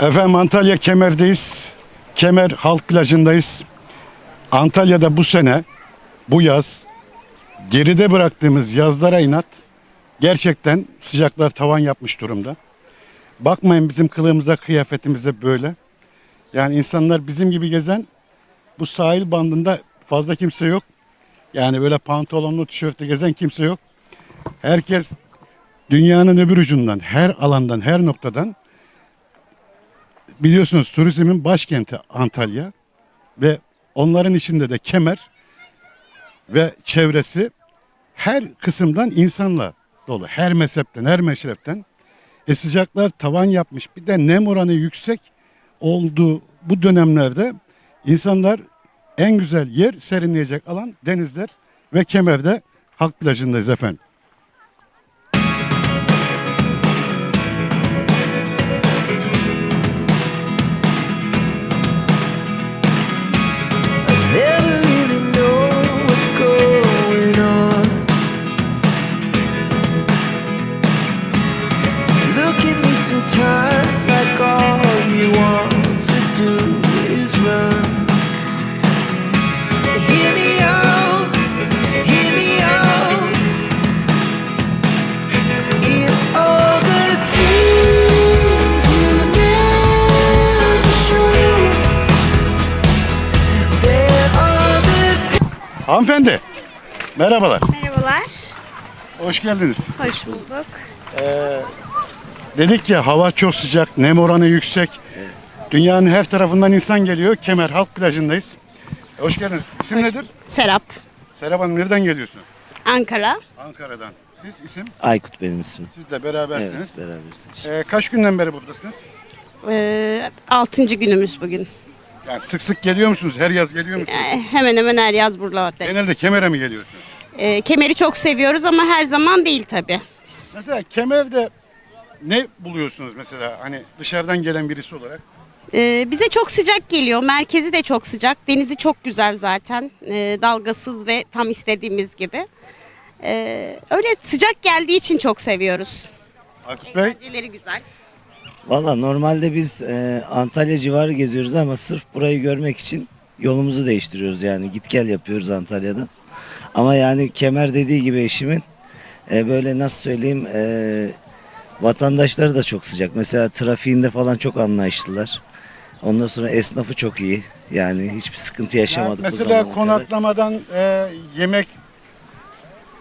Efendim Antalya Kemer'deyiz. Kemer Halk Plajı'ndayız. Antalya'da bu sene, bu yaz geride bıraktığımız yazlara inat gerçekten sıcaklar tavan yapmış durumda. Bakmayın bizim kılığımıza, kıyafetimize böyle. Yani insanlar bizim gibi gezen bu sahil bandında fazla kimse yok. Yani böyle pantolonlu, tişörtle gezen kimse yok. Herkes dünyanın öbür ucundan, her alandan, her noktadan biliyorsunuz turizmin başkenti Antalya ve onların içinde de Kemer ve çevresi her kısımdan insanla dolu. Her mezhepten, her meşrepten. E sıcaklar tavan yapmış. Bir de nem oranı yüksek olduğu bu dönemlerde insanlar en güzel yer serinleyecek alan denizler ve Kemer'de halk plajındayız efendim. Hanımefendi merhabalar. Merhabalar, Hoş geldiniz. hoş bulduk. Dedik ya hava çok sıcak, nem oranı yüksek. Dünyanın her tarafından insan geliyor. Kemer Halk Plajı'ndayız. Hoş geldiniz. İsim nedir? Serap, Serap Hanım nereden geliyorsun? Ankara. Ankara'dan. Siz isim? Aykut benim ismim. Siz de berabersiniz. Evet beraberiz. Ee, kaç günden beri buradasınız? Ee, altıncı günümüz bugün. Yani sık sık geliyor musunuz? Her yaz geliyor musunuz? Ee, hemen hemen her yaz buralardayız. Genelde Kemer'e mi geliyorsunuz? Ee, kemeri çok seviyoruz ama her zaman değil tabii. Mesela Kemer'de ne buluyorsunuz mesela hani dışarıdan gelen birisi olarak? Ee, bize çok sıcak geliyor. Merkezi de çok sıcak. Denizi çok güzel zaten. Ee, dalgasız ve tam istediğimiz gibi. Ee, öyle sıcak geldiği için çok seviyoruz. Aykut Bey, Eğlenceleri güzel. Valla normalde biz e, Antalya civarı geziyoruz ama sırf burayı görmek için yolumuzu değiştiriyoruz yani git gel yapıyoruz Antalya'da. Ama yani kemer dediği gibi eşimin e, böyle nasıl söyleyeyim e, vatandaşları da çok sıcak. Mesela trafiğinde falan çok anlayışlılar. Ondan sonra esnafı çok iyi. Yani hiçbir sıkıntı yaşamadık bu mesela zamana kadar. konaklamadan e, yemek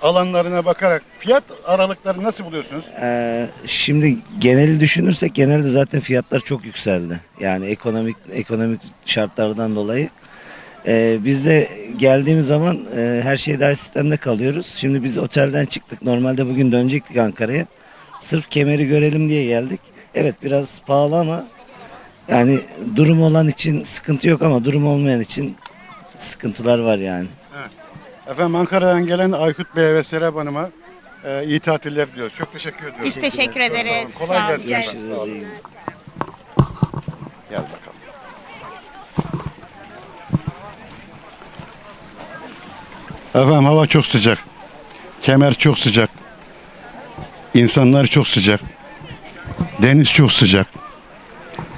alanlarına bakarak fiyat aralıkları nasıl buluyorsunuz? Ee, şimdi geneli düşünürsek genelde zaten fiyatlar çok yükseldi. Yani ekonomik ekonomik şartlardan dolayı. Ee, biz de geldiğimiz zaman e, her şey daha sistemde kalıyoruz. Şimdi biz otelden çıktık. Normalde bugün dönecektik Ankara'ya. Sırf kemeri görelim diye geldik. Evet biraz pahalı ama yani durum olan için sıkıntı yok ama durum olmayan için sıkıntılar var yani. Efendim Ankara'dan gelen Aykut Bey'e ve Serap Hanım'a e, iyi tatiller diliyoruz. Çok teşekkür ediyoruz. Biz teşekkür ederiz. Kolay Sağ olun. gelsin. Görüşürüz. Sağ olun. Gel bakalım. Efendim hava çok sıcak. Kemer çok sıcak. İnsanlar çok sıcak. Deniz çok sıcak.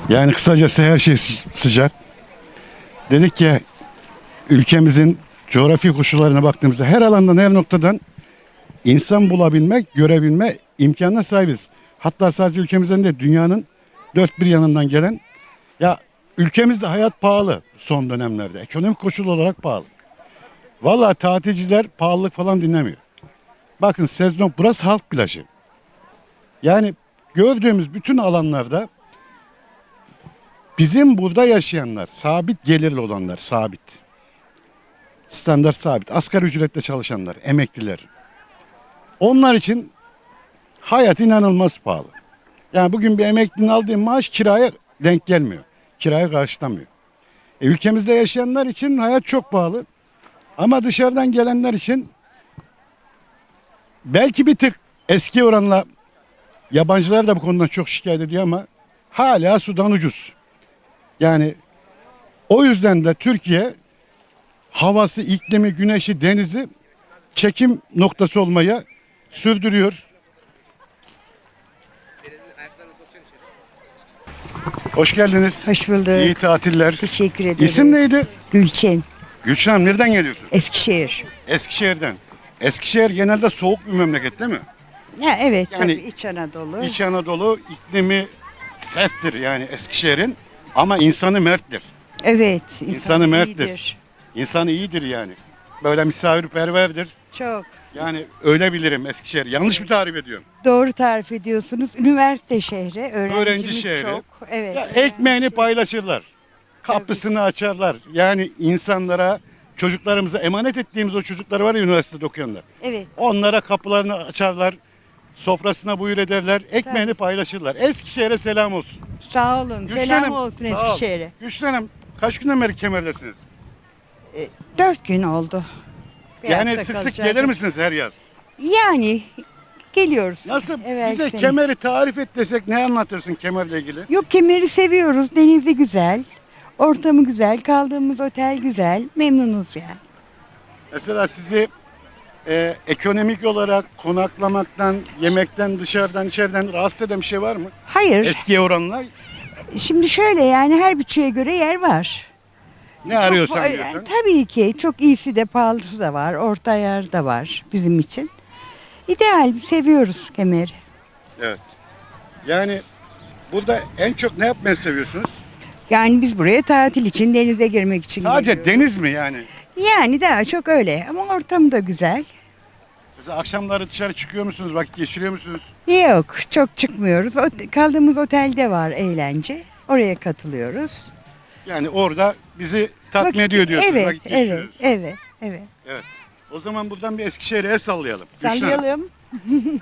Yani kısacası her şey sı- sıcak. Dedik ki ülkemizin coğrafi koşullarına baktığımızda her alandan her noktadan insan bulabilmek, görebilme imkanına sahibiz. Hatta sadece ülkemizden de dünyanın dört bir yanından gelen ya ülkemizde hayat pahalı son dönemlerde. Ekonomik koşul olarak pahalı. Vallahi tatilciler pahalılık falan dinlemiyor. Bakın sezon burası halk plajı. Yani gördüğümüz bütün alanlarda bizim burada yaşayanlar, sabit gelirli olanlar, sabit. Standart sabit, asgari ücretle çalışanlar, emekliler. Onlar için hayat inanılmaz pahalı. Yani bugün bir emeklinin aldığı maaş kiraya denk gelmiyor. Kirayı karşılamıyor. E, ülkemizde yaşayanlar için hayat çok pahalı. Ama dışarıdan gelenler için belki bir tık eski oranla yabancılar da bu konudan çok şikayet ediyor ama hala sudan ucuz. Yani o yüzden de Türkiye havası, iklimi, güneşi, denizi çekim noktası olmaya sürdürüyor. Hoş geldiniz. Hoş bulduk. İyi tatiller. Teşekkür ederim. İsim neydi? Gülçin, Gülşen Hanım nereden geliyorsun? Eskişehir. Eskişehir'den. Eskişehir genelde soğuk bir memleket değil mi? Ya evet Yani tabii İç Anadolu. İç Anadolu iklimi serttir yani Eskişehir'in ama insanı merttir. evet. İnsanı merttir. iyidir. İnsanı iyidir yani. Böyle misafirperverdir. Çok. Yani öyle bilirim Eskişehir. Yanlış mı tarif ediyorum? Doğru tarif ediyorsunuz. Üniversite şehri. Öğrencimiz Öğrenci şehri. çok. Evet. Ya, ekmeğini paylaşırlar. Kapısını açarlar. Yani insanlara çocuklarımıza emanet ettiğimiz o çocuklar var ya üniversitede okuyanlar. Evet. Onlara kapılarını açarlar. Sofrasına buyur ederler. Ekmeğini paylaşırlar. Eskişehir'e selam olsun. Sağ olun. Selam Hanım, olsun sağ ol. Eskişehir'e. Hanım kaç günden beri kemerdesiniz? Dört gün oldu. Yani sık sık gelir misiniz her yaz? Yani geliyoruz. Nasıl? Evet, Bize seni- kemeri tarif et desek ne anlatırsın kemerle ilgili? Yok kemeri seviyoruz. Denizi güzel. Ortamı güzel. Kaldığımız otel güzel. Memnunuz yani. Mesela sizi e, ekonomik olarak konaklamaktan, yemekten, dışarıdan, içeriden rahatsız eden bir şey var mı? Hayır. Eskiye oranla Şimdi şöyle yani her bütçeye göre yer var. Ne arıyorsan Çok- diyorsun. Tabii ki çok iyisi de pahalısı da var. Orta yer de var bizim için. İdeal seviyoruz kemeri. Evet. Yani burada en çok ne yapmayı seviyorsunuz? Yani biz buraya tatil için denize girmek için Sadece geliyoruz. deniz mi yani? Yani daha çok öyle ama ortam da güzel. Mesela akşamları dışarı çıkıyor musunuz, vakit geçiriyor musunuz? Yok çok çıkmıyoruz. O- Kaldığımız otelde var eğlence. Oraya katılıyoruz. Yani orada bizi tatmin Vakit- ediyor diyorsunuz, Evet, vakit evet, geçiriyoruz. evet, evet. O zaman buradan bir Eskişehir'e el sallayalım. Gülşen Hanım, Sallayalım.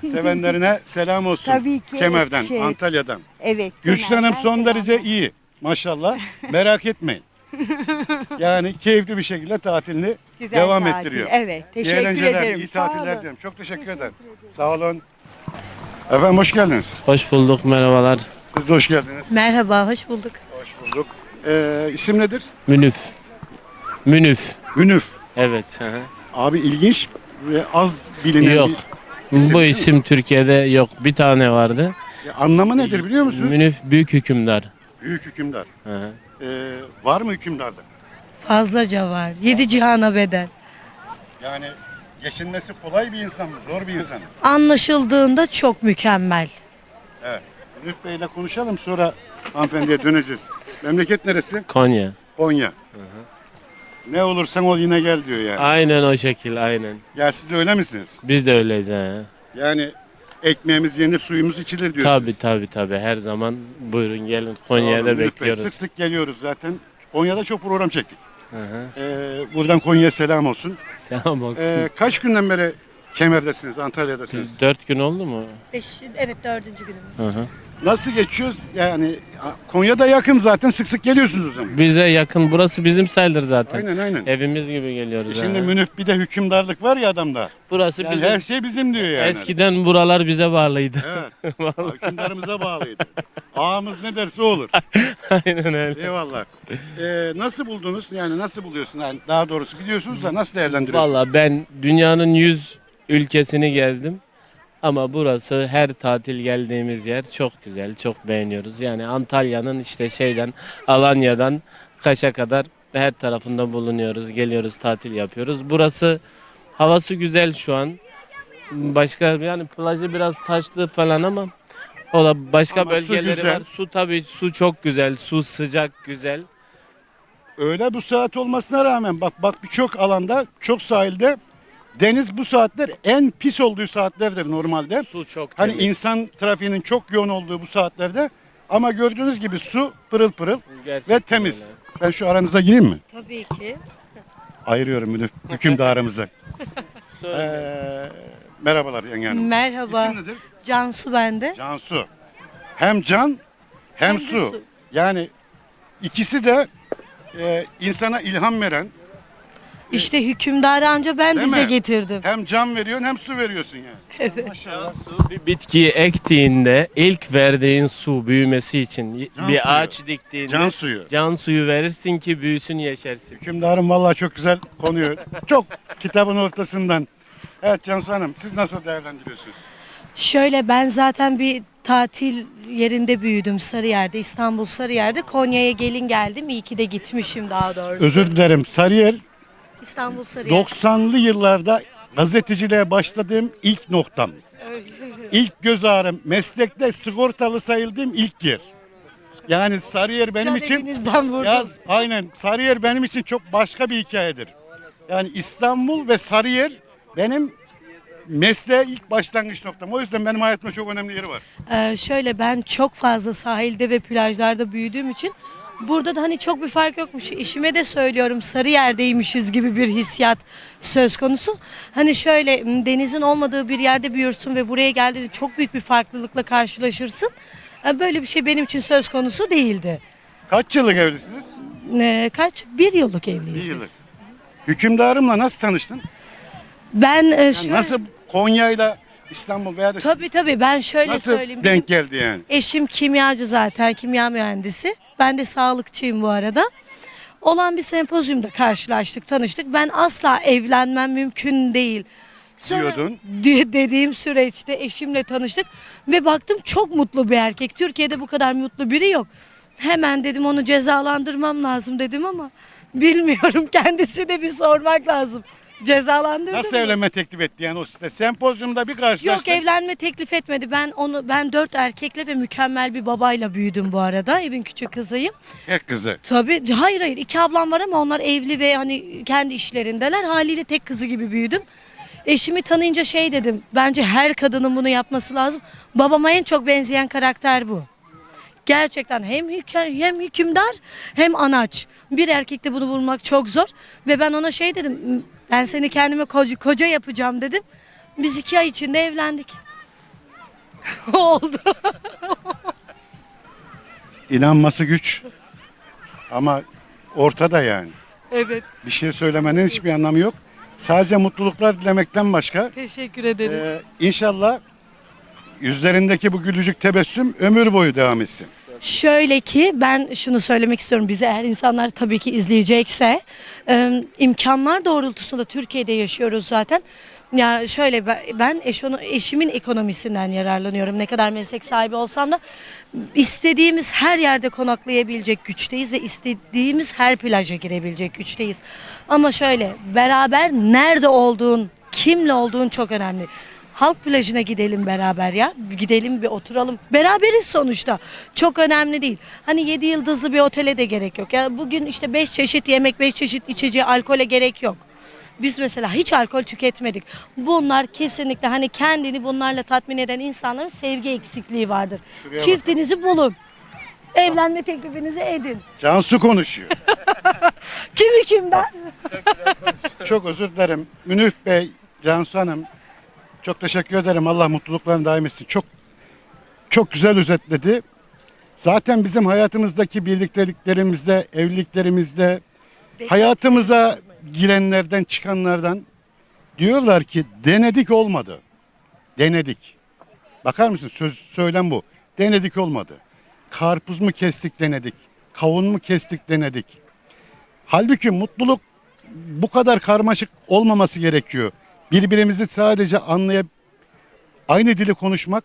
Sevenlerine selam olsun. Tabii ki Kemer'den, Eskişehir. Antalya'dan. Evet. Gülşen Hanım Kemer'den son selamlar. derece iyi. Maşallah. Merak etmeyin. Yani keyifli bir şekilde tatilini Güzel devam tatil. ettiriyor. Evet, İyi teşekkür eğlenceler, ederim. iyi Sağ tatiller olun. diliyorum. Çok teşekkür, ederim. Sağ olun. Efendim hoş geldiniz. Hoş bulduk, merhabalar. Siz de hoş geldiniz. Merhaba, hoş bulduk. Hoş bulduk. Ee, isim nedir? Münüf. Münüf. Ünüf. Evet. hı hı. Abi ilginç ve az bilinen Yok. bir isim Bu değil mi? isim Türkiye'de yok. Bir tane vardı. Ya anlamı nedir biliyor musunuz? Münüf büyük hükümdar. Büyük hükümdar. Hı hı. Ee, var mı hükümdarda? Fazlaca var. Yedi cihana bedel. Yani geçinmesi kolay bir insan mı? Zor bir insan mı? Anlaşıldığında çok mükemmel. Ünüf Bey'le konuşalım sonra hanımefendiye döneceğiz. Memleket neresi? Konya. Konya. Ne olursan ol yine gel diyor yani. Aynen o şekil, aynen. Ya siz de öyle misiniz? Biz de öyleyiz. He. Yani ekmeğimiz yenir suyumuz içilir diyorsunuz. Tabi tabi tabi. Her zaman buyurun gelin. Sağ olun, Konya'ya da Ünüf Bey. bekliyoruz. Sık sık geliyoruz zaten. Konya'da çok program çektik. Hı hı. Ee, buradan Konya'ya selam olsun. Tamam olsun. Ee, kaç günden beri Kemer'desiniz, Antalya'dasınız? Dört gün oldu mu? Beş, evet dördüncü günümüz. Hı hı. Nasıl geçiyoruz? Yani Konya'da yakın zaten sık sık geliyorsunuz zaman. Bize yakın. Burası bizim sayılır zaten. Aynen aynen. Evimiz gibi geliyoruz. Şimdi he. münif bir de hükümdarlık var ya adamda. Burası Yani bizim. her şey bizim diyor yani. Eskiden buralar bize bağlıydı. Evet. Hükümdarımıza bağlıydı. Ağamız ne derse olur. Aynen öyle. Eyvallah. Ee, nasıl buldunuz? Yani nasıl buluyorsun? Yani daha doğrusu biliyorsunuz da nasıl değerlendiriyorsunuz? Valla ben dünyanın 100 ülkesini gezdim. Ama burası her tatil geldiğimiz yer çok güzel, çok beğeniyoruz. Yani Antalya'nın işte şeyden, Alanya'dan Kaş'a kadar her tarafında bulunuyoruz, geliyoruz, tatil yapıyoruz. Burası havası güzel şu an. Başka yani plajı biraz taşlı falan ama o da başka Ama su bölgeleri güzel. var. Su tabii su çok güzel, su sıcak, güzel. Öyle bu saat olmasına rağmen bak bak birçok alanda, çok sahilde deniz bu saatler en pis olduğu saatlerdir normalde. Su çok Hani temiz. insan trafiğinin çok yoğun olduğu bu saatlerde ama gördüğünüz gibi su pırıl pırıl Gerçekten ve temiz. öyle. Ben şu aranıza gireyim mi? Tabii ki. Ayırıyorum müdür, hükümdarımızı. Ee, merhabalar yenge hanım. Merhaba. İsim nedir? Cansu bende. Cansu. Hem can hem, Hem su. su. Yani ikisi de e, insana ilham veren, İşte hükümdarı anca ben Değil dize mi? getirdim. hem can veriyorsun hem su veriyorsun yani. Su bir bitkiyi ektiğinde ilk verdiğin su büyümesi için Can bir suyu. ağaç diktiğinde Can suyu. can suyu verirsin ki büyüsün yeşersin. Hükümdarım vallahi çok güzel konuyu. çok kitabın ortasından. Evet Cansu Hanım siz nasıl değerlendiriyorsunuz? Şöyle ben zaten bir tatil yerinde büyüdüm Sarıyer'de, İstanbul Sarıyer'de. Konya'ya gelin geldim. İyi ki de gitmişim daha doğrusu. Özür dilerim. Sarıyer İstanbul Sarıyer. 90'lı yıllarda gazeteciliğe başladığım ilk noktam. İlk göz ağrım. Meslekte sigortalı sayıldığım ilk yer. Yani Sarıyer benim için yaz aynen Sarıyer benim için çok başka bir hikayedir. Yani İstanbul ve Sarıyer benim mesleğe ilk başlangıç noktam. O yüzden benim hayatımda çok önemli yeri var. Ee, şöyle ben çok fazla sahilde ve plajlarda büyüdüğüm için burada da hani çok bir fark yokmuş. Eşime de söylüyorum Sarıyer'deymişiz gibi bir hissiyat söz konusu. Hani şöyle denizin olmadığı bir yerde büyürsün ve buraya geldiğinde çok büyük bir farklılıkla karşılaşırsın. Böyle bir şey benim için söz konusu değildi. Kaç yıllık evlisiniz? Ee, kaç? Bir yıllık evliyiz Bir biz. yıllık. Hükümdarımla nasıl tanıştın? Ben e, Yani şöyle, nasıl Konya'yla İstanbul veya da tabii tabii ben şöyle nasıl söyleyeyim. denk geldi yani? Eşim kimyacı zaten, kimya mühendisi. Ben de sağlıkçıyım bu arada. Olan bir sempozyumda karşılaştık, tanıştık. Ben asla evlenmem mümkün değil. Diyordun. di- dediğim süreçte eşimle tanıştık ve baktım çok mutlu bir erkek. Türkiye'de bu kadar mutlu biri yok. Hemen dedim onu cezalandırmam lazım dedim ama bilmiyorum kendisine bir sormak lazım. Cezalandırdım Nasıl mı? evlenme teklif etti yani o site? Sempozyumda bir karşılaştık. Yok evlenme teklif etmedi. Ben onu ben dört erkekle ve mükemmel bir babayla büyüdüm bu arada. Evin küçük kızıyım. Tek kızı. Tabii hayır hayır iki ablam var ama onlar evli ve hani kendi işlerindeler. Haliyle tek kızı gibi büyüdüm. Eşimi tanıyınca şey dedim. Bence her kadının bunu yapması lazım. Babama en çok benzeyen karakter bu. Gerçekten hem hem hükümdar hem anaç. Bir erkekte bunu bulmak çok zor. Ve ben ona şey dedim. Ben seni kendime koca, koca yapacağım dedim. Biz iki ay içinde evlendik. Oldu. İnanması güç. Ama ortada yani. Evet. Bir şey söylemenin hiçbir anlamı yok. Sadece mutluluklar dilemekten başka. Teşekkür ederiz. Ee, inşallah yüzlerindeki bu gülücük tebessüm ömür boyu devam etsin. Şöyle ki ben şunu söylemek istiyorum bize eğer insanlar tabii ki izleyecekse e, imkanlar doğrultusunda Türkiye'de yaşıyoruz zaten. Ya şöyle ben eş, eşimin ekonomisinden yararlanıyorum. Ne kadar meslek sahibi olsam da istediğimiz her yerde konaklayabilecek güçteyiz ve istediğimiz her plaja girebilecek güçteyiz. Ama şöyle beraber nerede olduğun, kimle olduğun çok önemli. Halk plajına gidelim beraber ya. Gidelim bir oturalım. Beraberiz sonuçta. Çok önemli değil. Hani 7 yıldızlı bir otele de gerek yok. Ya bugün işte 5 çeşit yemek, 5 çeşit içeceği, alkole gerek yok. Biz mesela hiç alkol tüketmedik. Bunlar kesinlikle hani kendini bunlarla tatmin eden insanların sevgi eksikliği vardır. Şuraya Çiftinizi bulun. Evlenme teklifinizi edin. Cansu konuşuyor. Kimi kimden? çok özür dilerim. Münif Bey, Cansu Hanım çok teşekkür ederim. Allah mutluluklarını daim etsin. Çok çok güzel özetledi. Zaten bizim hayatımızdaki birlikteliklerimizde, evliliklerimizde hayatımıza girenlerden, çıkanlardan diyorlar ki denedik olmadı. Denedik. Bakar mısın? Söz söylem bu. Denedik olmadı. Karpuz mu kestik denedik. Kavun mu kestik denedik. Halbuki mutluluk bu kadar karmaşık olmaması gerekiyor. Birbirimizi sadece anlayıp aynı dili konuşmak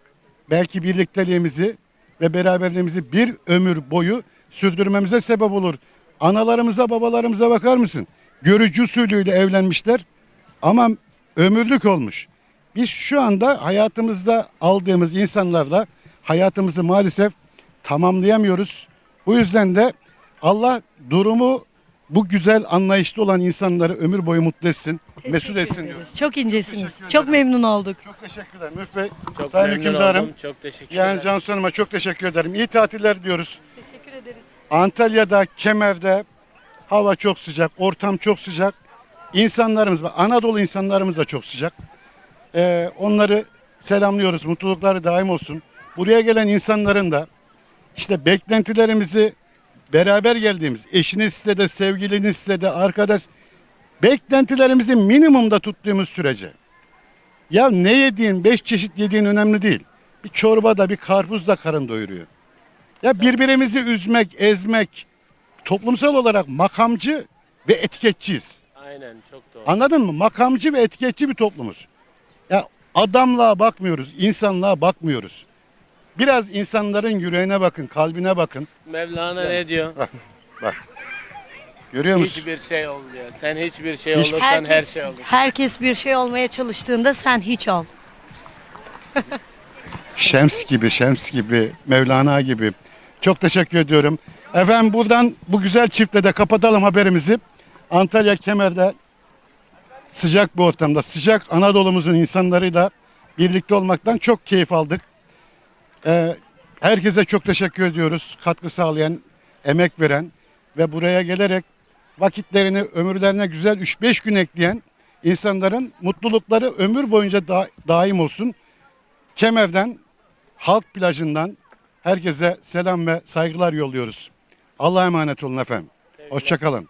belki birlikteliğimizi ve beraberliğimizi bir ömür boyu sürdürmemize sebep olur. Analarımıza, babalarımıza bakar mısın? Görücü usulüyle evlenmişler ama ömürlük olmuş. Biz şu anda hayatımızda aldığımız insanlarla hayatımızı maalesef tamamlayamıyoruz. Bu yüzden de Allah durumu bu güzel anlayışlı olan insanları ömür boyu mutlu etsin, mesut etsin diyoruz. Çok incesiniz. Çok ederim. memnun olduk. Çok teşekkür ederim Müf Bey. Çok Sayın memnun Hükümdarım. oldum. Çok teşekkür Yani ederim. Cansu Hanım'a çok teşekkür ederim. İyi tatiller diyoruz. Teşekkür ederiz. Antalya'da, Kemer'de hava çok sıcak, ortam çok sıcak. İnsanlarımız, Anadolu insanlarımız da çok sıcak. Ee, onları selamlıyoruz. Mutlulukları daim olsun. Buraya gelen insanların da işte beklentilerimizi beraber geldiğimiz, eşiniz size de, sevgiliniz size de, arkadaş beklentilerimizi minimumda tuttuğumuz sürece ya ne yediğin, beş çeşit yediğin önemli değil. Bir çorbada, bir karpuz da karın doyuruyor. Ya birbirimizi üzmek, ezmek, toplumsal olarak makamcı ve etiketçiyiz. Aynen çok doğru. Anladın mı? Makamcı ve etiketçi bir toplumuz. Ya adamlığa bakmıyoruz, insanlığa bakmıyoruz. Biraz insanların yüreğine bakın, kalbine bakın. Mevlana ne diyor? Görüyor musun? Hiçbir şey ol diyor. Sen hiçbir şey Hiç- olursan her şey olur. herkes bir şey olmaya çalıştığında sen hiç ol. Şems gibi, Şems gibi, Mevlana gibi. Çok teşekkür ediyorum. Efendim buradan bu güzel çiftle de kapatalım haberimizi. Antalya Kemer'de sıcak bir ortamda, sıcak Anadolu'muzun insanlarıyla birlikte olmaktan çok keyif aldık. Ee, herkese çok teşekkür ediyoruz. Katkı sağlayan, emek veren ve buraya gelerek vakitlerini, ömürlerine güzel 3-5 gün ekleyen insanların mutlulukları ömür boyunca da- daim olsun. Kemer'den Halk plajından herkese selam ve saygılar yolluyoruz. Allah'a emanet olun efendim. Hoşçakalın.